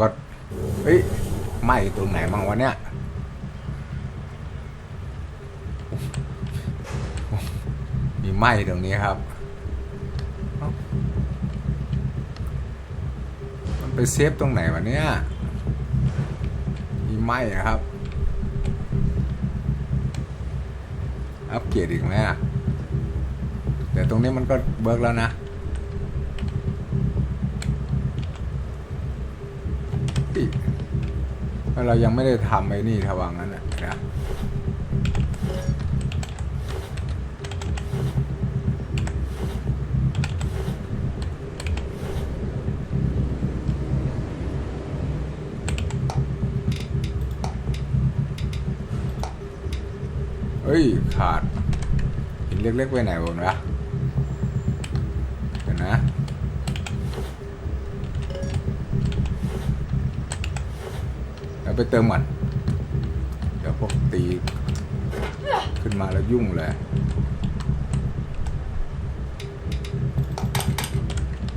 ก็เฮ้ยไหม้ตรงไหนบ้างวะเนี่ยมีไหม้ตรงนี้ครับ มันไปเซฟตรงไหนวะเนี่ย มีไหม้อะครับ อัปเกรดอีกไหมอะแต่ตรงนี้มันก็เบิกแล้วนะ เรายังไม่ได้ทำไอ้นี่ทวังนั้นนะเฮ้ย ขาดหินเล็กๆไปไหนบนวะ ไปเติมก่อนเดี๋ยวพวกตี ขึ้นมาแล้วยุ่งเลย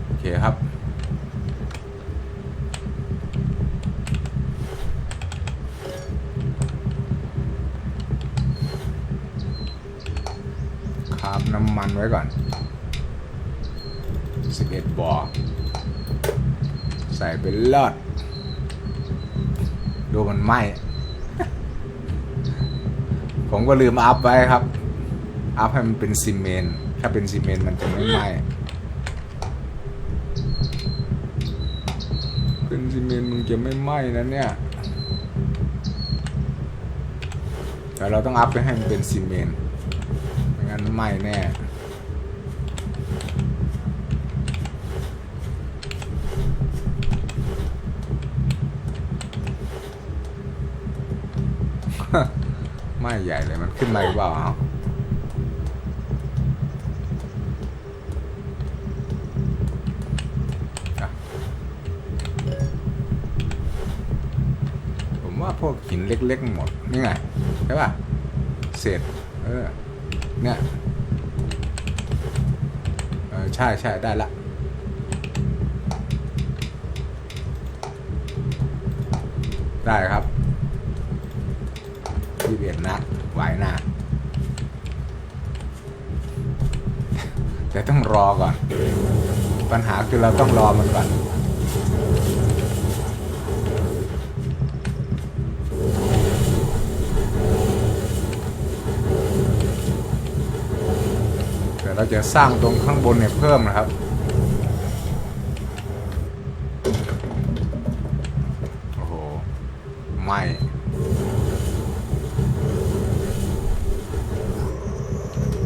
โอเคครับคาบน้ำมันไว้ก่อน11บ่อใส่เป็นลอด ดูมันไหมผมก็ลืมอัพไว้ครับ อัพให้มันเป็นซีเมนต์ถ้าเป็นซีเมนต์มันจะไม่ไหมเป็นซีเมนต์มึงจะไม่ไหม้นะเนี่ยแต่เราต้องอัพไปให้มันเป็นซีเมนต์ไม่งั้นไหม้แน่ ไม่ใหญ่เลยมันขึ้นมาหรือเปล่าผมว่าพวกหินเล็กๆหมด นี่ไง ใช่ป่ะ เศษ เออ เนี่ยเออใช่ใช่ได้ละได้ครับ สิบเอ็ดนัดไหวนะแต่ต้องรอก่อน ปัญหาคือเราต้องรอมันก่อนแต่เราจะสร้างตรงข้างบนเนี่ยเพิ่มนะครับ โอ้โห ไม่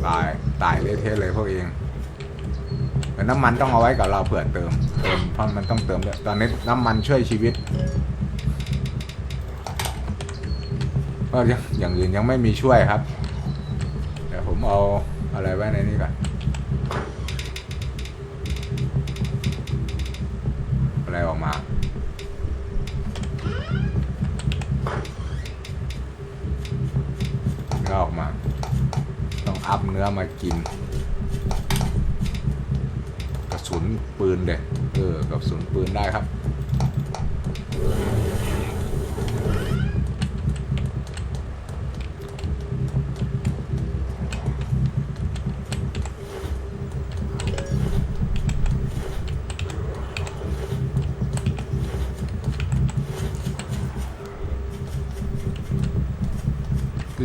ตาย ตายเละเทะเลยพวกเอง แต่น้ำมันต้องเอาไว้กับเราเผื่อเติมเติมเพราะมันต้องเติมด้วยตอนนี้น้ำมันช่วยชีวิตก็ยังอย่างอื่นยังไม่มีช่วยครับเดี๋ยวผมเอาอะไรไว้ในนี้ก่อนอะไรออกมาเนื้อออกมา ต้องอัพเนื้อมากิน สุนปืนเด็เออกระสุนปืนได้ครับ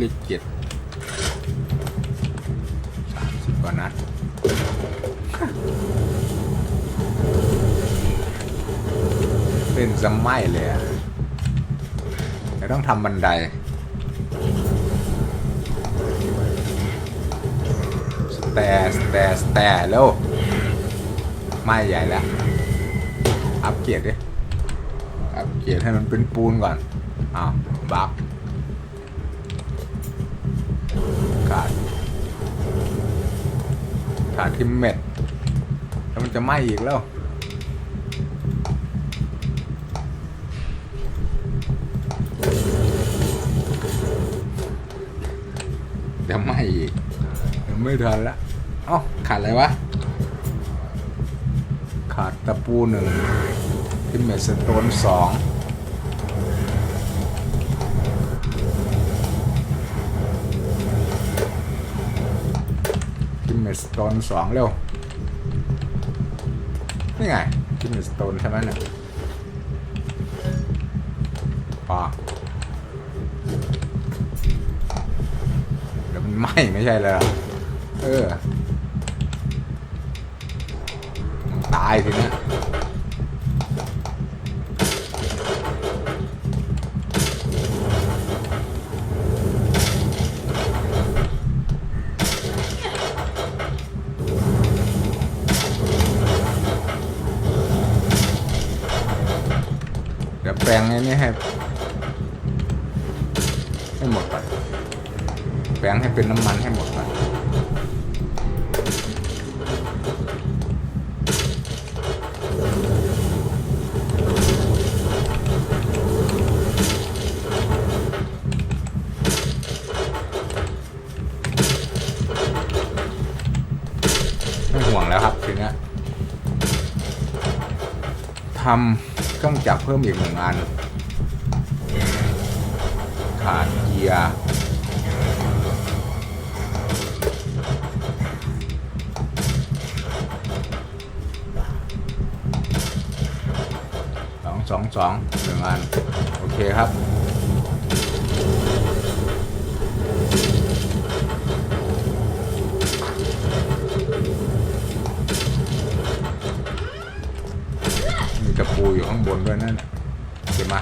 ลิเจ็ดสามสิบกว่านัด เล่นจะไหม้เลยอะต้องทำบันไดสแตร์สแตร์สแตร์แล้วไหม้ใหญ่แล้ว อัปเกียรดดิ อัปเกียรดให้มันเป็นปูนก่อน อ้าวบักขาดขาดทิมเม็ดแล้วมันจะไหม้อีกแล้ว จะไหม้อีกยังไม่ทันละเอ้าขาดอะไรวะ ขาดตะปูหนึ่งทิมเมสโตนสองทิมเมสโตนสองเร็ว นี่ไงทิมเมสโตนใช่ไหมเนี่ยพอเดี๋ยวมัน ไม่ใช่เลยเออ ตายทีเนี้ยเดี๋ยวแปลงไอ้นี่ให้หมดก่อนแปล งให้เป็นน้ำมันให้หมดก่อนไม่ห่วงแล้วครับทีนี้ทำเครื่องจักรเพิ่มอีกหนึ่งอันขาดเกียร์ สองสององหนึ่งอันโอเคครับมีตะปูอยู่ข้างบนด้วยนั่นเก็บมา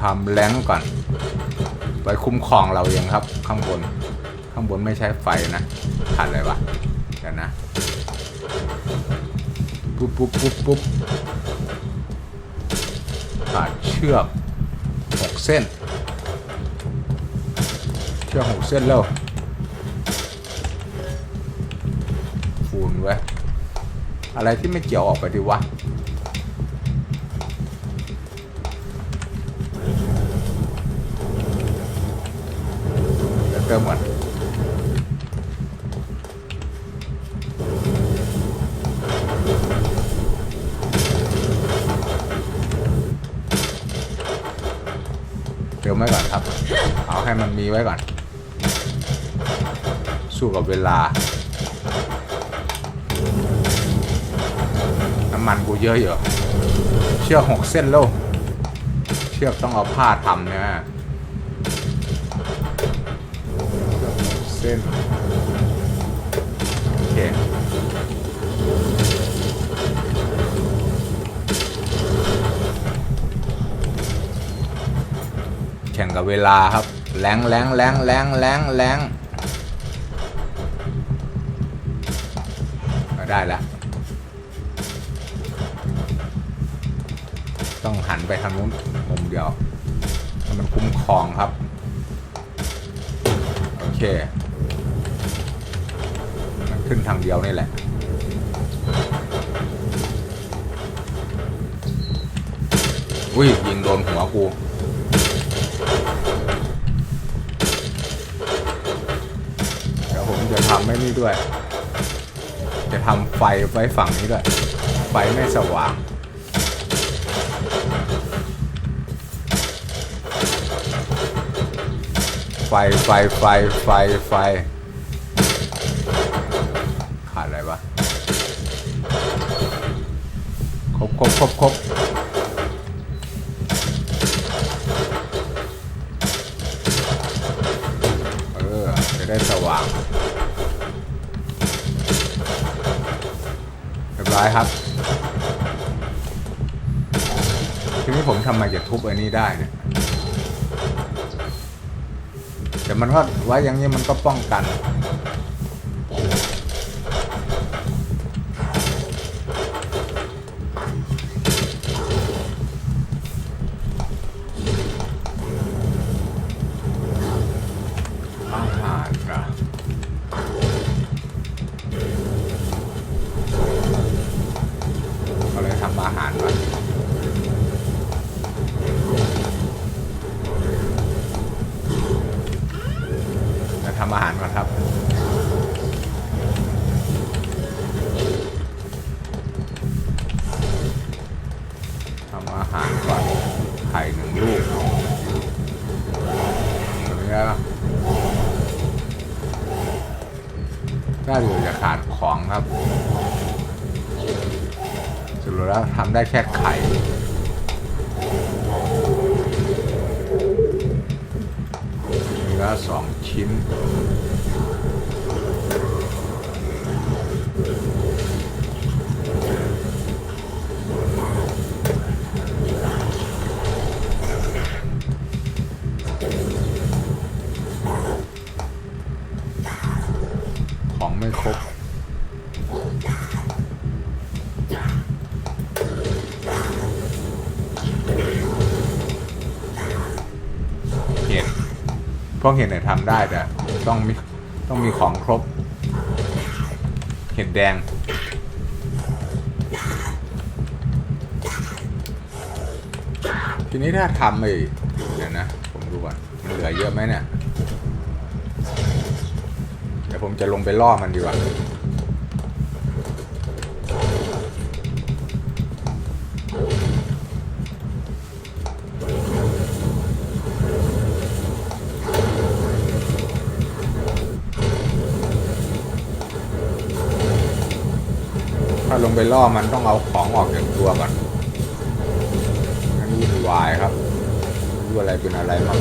ทำแรงก่อน ไว้คุ้มครองเราเองครับ ข้างบน ข้างบนไม่ใช้ไฟนะ ขาดอะไรวะเดี๋ยวนะปุ๊บปุ๊บปุ๊บปุ๊บขาดเชือกหกเส้น เชือกหกเส้นแล้วฟูนไว้อะไรที่ไม่เกี่ยวออกไปดีวะเดี๋ยวเติมก่อนเติมไว้ก่อนครับ เอาให้ มันมีไว้ก่อน สู้กับเวลา น้ำมันกูเยอะอยู่เชือกหกเส้นแล้วเชือกต้องเอาผ้าทำเนี่ยเชือกหกเส้นโอเคแข่งกับเวลาครับ แรงแรงแรงแรงแรงแรงได้แล้วต้องหันไปทางนู้นมุมเดียวมันคุ้มครองครับ โอเค มันขึ้นทางเดียวนี่แหละอุ้ยยิงโดนหัวกู เดี๋ยวผมจะทำไม่นี่ด้วย จะทำไฟไว้ฝั่งนี้ด้วย ไฟไม่สว่างไฟไฟไฟไฟไฟ ขาดอะไรวะ ครบครบครบครบเออ จะได้สว่าง เร้อยครับทีนี้ผมทำไมจะทุบไอ้นี้ได้เนี่ยแต่มันก็ไว้อย่างนี้มันก็ป้องกัน อาหารนะก็เลยทำอาหารมาจะทำอาหารก่อนครับ ถ้าอยู่จะขาดของครับสรุป แล้วทำได้แค่ไข่เนื้อสองชิ้น ของไม่ครบ เห็ดพว กเห็ดเนี่ยทำได้แต่ต้องมีต้องมีของครบ เห็ดแดง ทีนี้ถ้าทำไอ้เดี๋ยวนะ ผมดูก่อนมันเหลือเยอะไหมเนี่ย เดี๋ยวผมจะลงไปล่อมันดีกว่า ลงไปล่อมันต้องเอาของออกจากตัวก่อนอันนี้วุ่นวายครับรู้อะไรเป็นอะไรมาง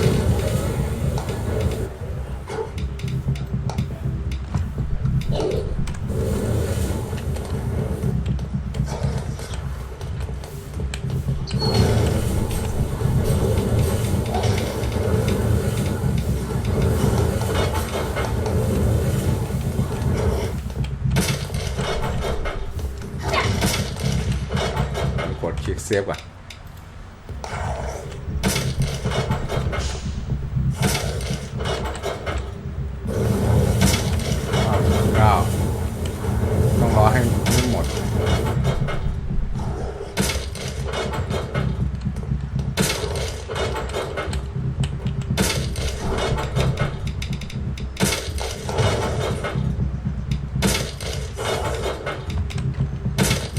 กดคลิกเซฟก่อนเก้าต้องรอให้ให้หมด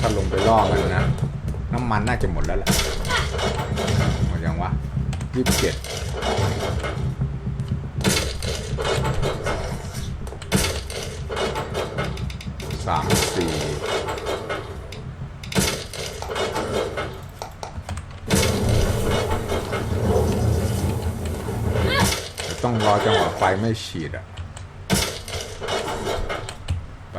ถ้าลงไปล่อมันนะ น้ำมันน่า จะหมดแล้วแหละหมดยังวะยี่สิบเจ็ดสามสี่ต้องรอจังหวะไฟไม่ฉีดอะ ไป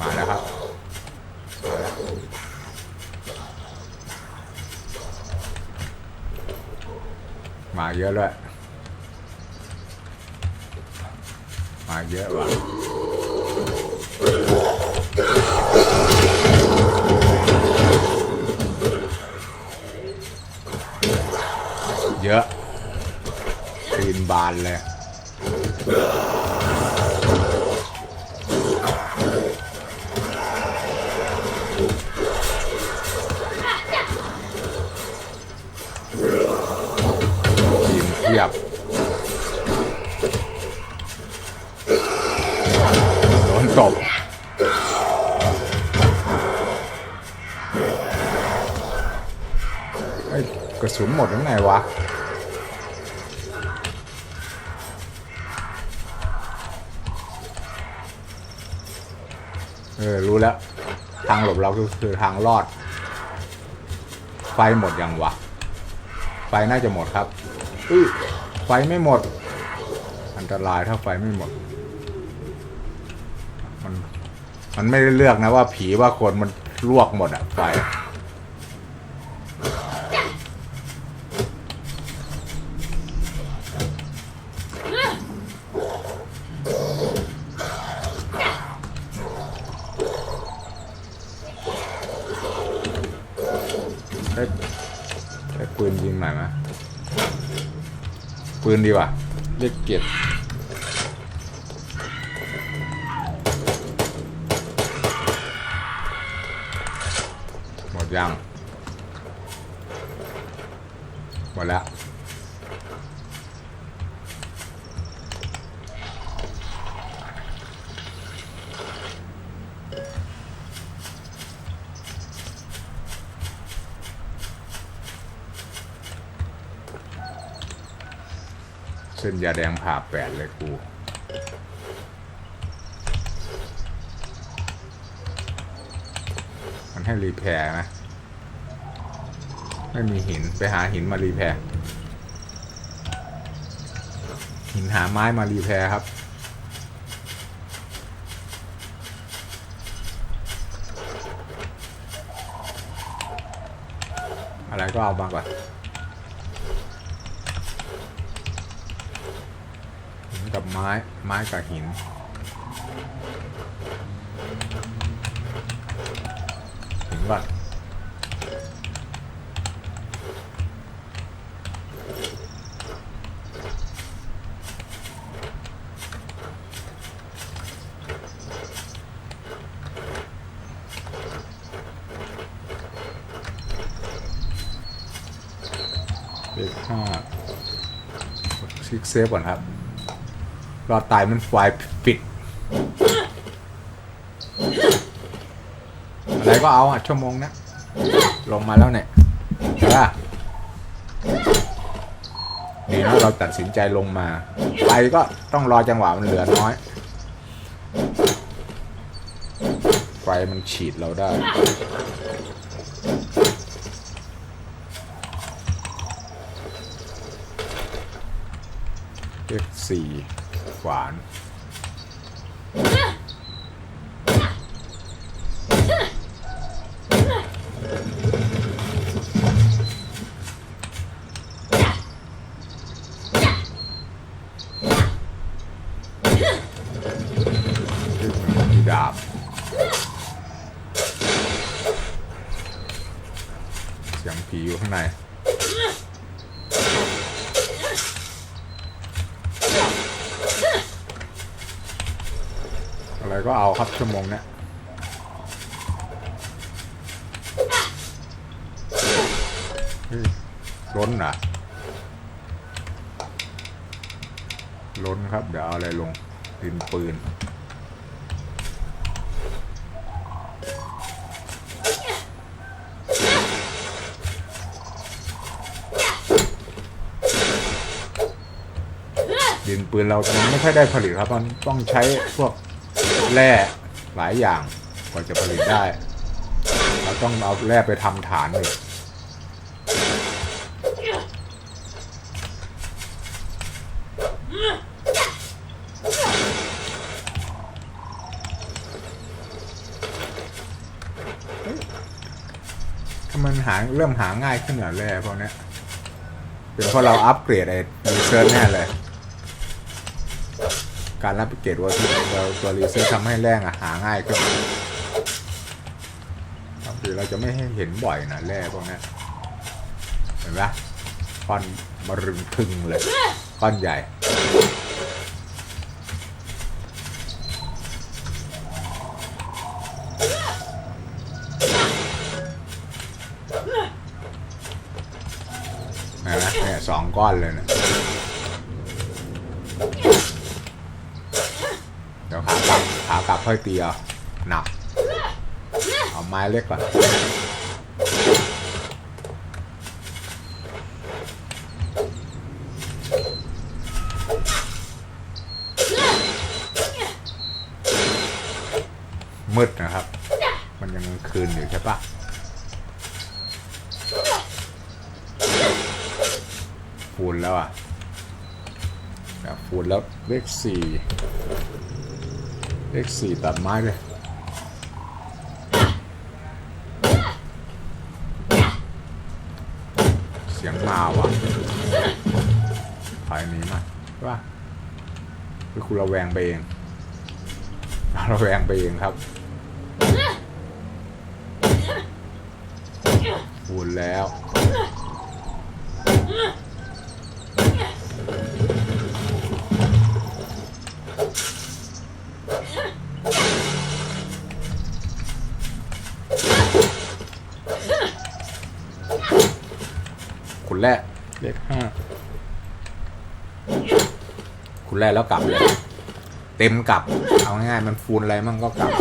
มาแล้วครับ มาเยอะด้วย มาเยอะว่ะ เยอะตีนบานเลยทีมเทียบโดนตบไอ้กระสุนหมดยังไงวะางหลบเราก็คือทางรอด ไฟหมดยังวะ ไฟน่าจะหมดครับอุ้ยไฟไม่หมด อันตรายถ้าไฟไม่หมด มันมันไม่ได้เลือกนะว่าผีว่าคนมันลวกหมดอะไฟ ปืนดีกว่าเรียกเกียรติหมดยัง หมดแล้ว ส้นยาแดงผ่าแปดเลยกูมันให้รีแพร์นะ ไม่มีหินไปหาหินมารีแพร์หินหาไม้มารีแพร์ครับอะไรก็เอามาก่อนหินกับ ไม้กับหิน หินก่อนเลขห้าคลิกเซฟก่อนครับ รอตายมันไฟปิด อะไรก็เอาอะชั่วโมงนะ ลงมาแล้วเนี่ยใช่ปะนี่นเราตัดสินใจลงมาไปก็ต้องรอจังหวะมันเหลือน้อยไฟมันฉีดเราได้สี่ 管 ชั่วโมงนี้ยเฮ้ยล้นอะ ล้นครับ เดี๋ยวเอาอะไรลงดินปืน ดินปืนเรามันไม่ค่อยได้ผลิตครับ มันต้องใช้พวกแร่ หลายอย่างกว่าจะผลิตได้ เราต้องเอาแร่ไปทำฐานเลยถ้ามันหาเริ่มหาง่ายขึ้นเหรอแร่พวกเนี้ยเป็นเพราะเราอัปเกรดไอ้รีเซิร์ชแน่เลย การรับเกรดว่าที่เราตัวรีเซิร์ชทำให้แร่อะหาง่ายขึ้นบางทีเราจะไม่ให้เห็นบ่อยนะแร่พวกนี้เห็นไหมก้อนบรึงพึงเลยก้อนใหญ่เห็นไหมเนี่ยสองก้อนเลยนะ เดี๋ยวขากลับขากลับ ค่อยตีเอาหนักเอาไม้เล็กก่อนมืดนะครับ มันยังคืนอยู่ใช่ปะฟูนแล้วอะฟูนแล้วเลขสี่ เลขสี่ตัดไม้เลยเสียงมาว่ะภายนี้มาใช่ปะคือคุณระแวงไปเองระแวงไปเองครับฟูนแล้ว แรกเลขห้าคุณแรกแล้วกลับเลย เต็มกลับ เอาง่ายๆมันฟูนอะไรมั่งก็กลับ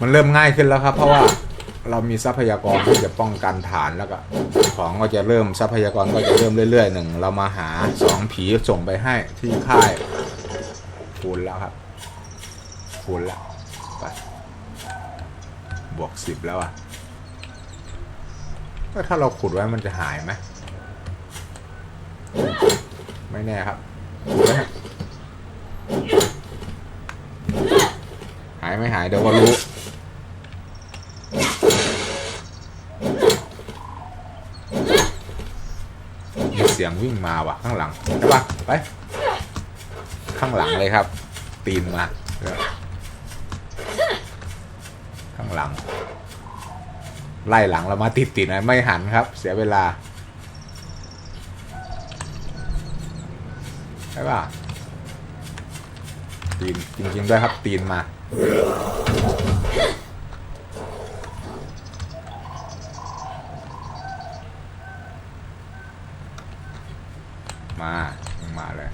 มันเริ่มง่ายขึ้นแล้วครับ เพราะว่าเรามีทรัพยากรที่จะป้องกันฐานแล้วก็ ของก็จะเริ่มทรัพยากรก็จะเริ่มเรื่อยๆหนึ่งเรามาหาสองผีส่งไปให้ที่ค่ายคูณแล้วครับคูณแล้วไปบวกสิบแล้วอะ ก็ถ้าเราขุดไว้มันจะหายไหมไม่แน่ครับขุดไว้ฮะหายไม่หายเดี๋ยวก็รู้มีเสียงวิ่งมาว่ะข้างหลังใช่ปะไปข้างหลังเลยครับ ตีนมาข้างหลัง ไล่หลังเรามาติดติดนะไม่หันครับ เสียเวลาใช่ป่ะตีนจริงๆด้วยครับตีนมามามาเลย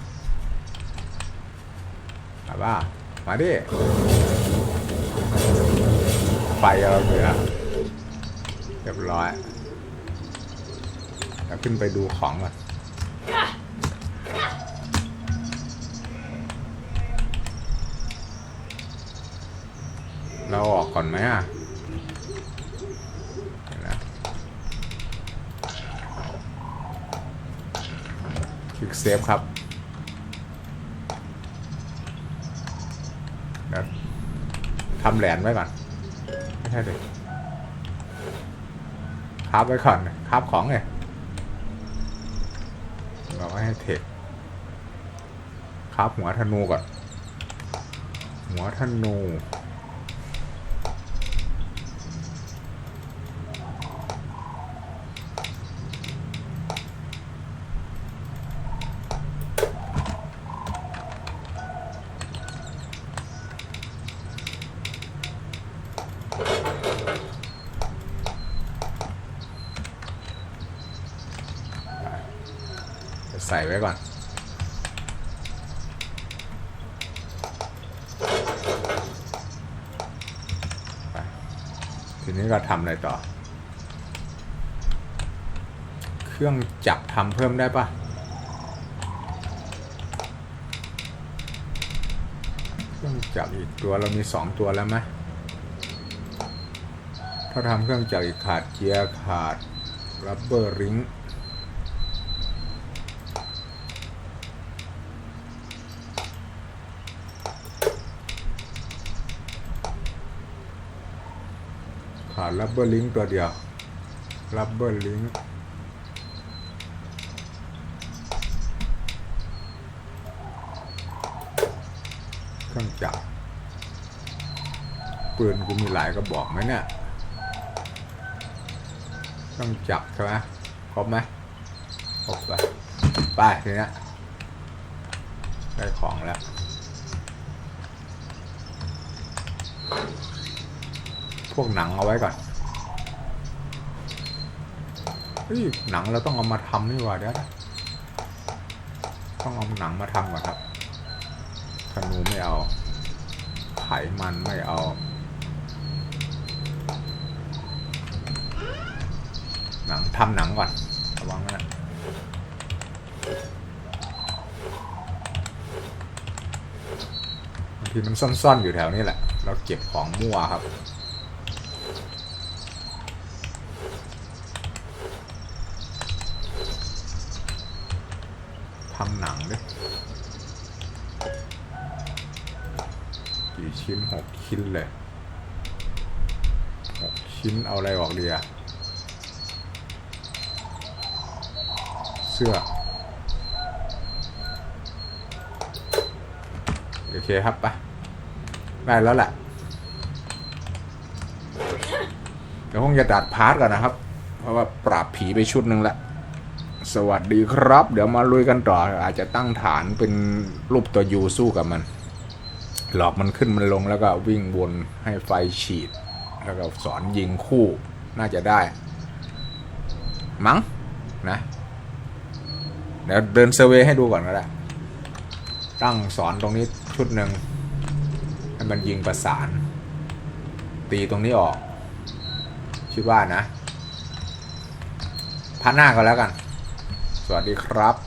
มาบ้ามาดิไฟเราเหลือ เรียบร้อยแล้วขึ้นไปดูของก่อนเราออกก่อนไหมอะเดี๋ยวนะคลิกเซฟครับทำแหลนไว้ก่อน ไม่ใช่เลยาบไว้ก่อนคาบของไงเราให้เทคคาบหัวธนูก่อน หัวธนู ใส่ไว้ก่อนไปทีนี้ก็ทำอะไรต่อ เครื่องจักรทำเพิ่มได้ปะเครื่องจักรอีกตัวเรามีสองตัวแล้วไหมถ้าทำเครื่องจักรอีกขาดเกียร์ขาดรับเบอร์ริง รับเบอร์ลิงตัวเดียวรับเบอร์ลิงเครื่องจักรปืนกูมีหลายกระบอกไหมเนี่ยเครื่องจักรใช่ไหมครบไหมครบไปไปทีนี้ได้ของแล้ว พวกหนังเอาไว้ก่อนหนังเราต้องเอามาทำนี่หว่าเดี๋ยวนะต้องเอาหนังมาทำก่อนครับธนูไม่เอา ไขมันไม่เอาหนังทำหนังก่อนระวังนะบางทีมันซ่อนๆอยู่แถวนี้แหละ เราเก็บของมั่วครับ ทำหนังดิกี่ ชิ้นหกชิ้นเลยหกชิ้นเอาอะไรออกดีอะเสื้อ โอเคครับปะได้แล้วแหละเดี๋ยวคงจะดัดพาร์ทก่อนนะครับ เพราะว่าปราบผีไปชุดหนึ่งแล้วสวัสดีครับ เดี๋ยวมาลุยกันต่อ อาจจะตั้งฐานเป็นรูปตัวยูสู้กับมัน หลอกมันขึ้นมันลงแล้วก็วิ่งวนให้ไฟฉีด แล้วก็สอนยิงคู่น่าจะได้ มั้งนะเดี๋ยวเดินเซอร์เวยให้ดูก่อนก็ได้ตั้งสอนตรงนี้ชุดหนึ่งให้มันยิงประสาน ตีตรงนี้ออกคิดว่านะพัดหน้าก็แล้วกัน สวัสดีครับ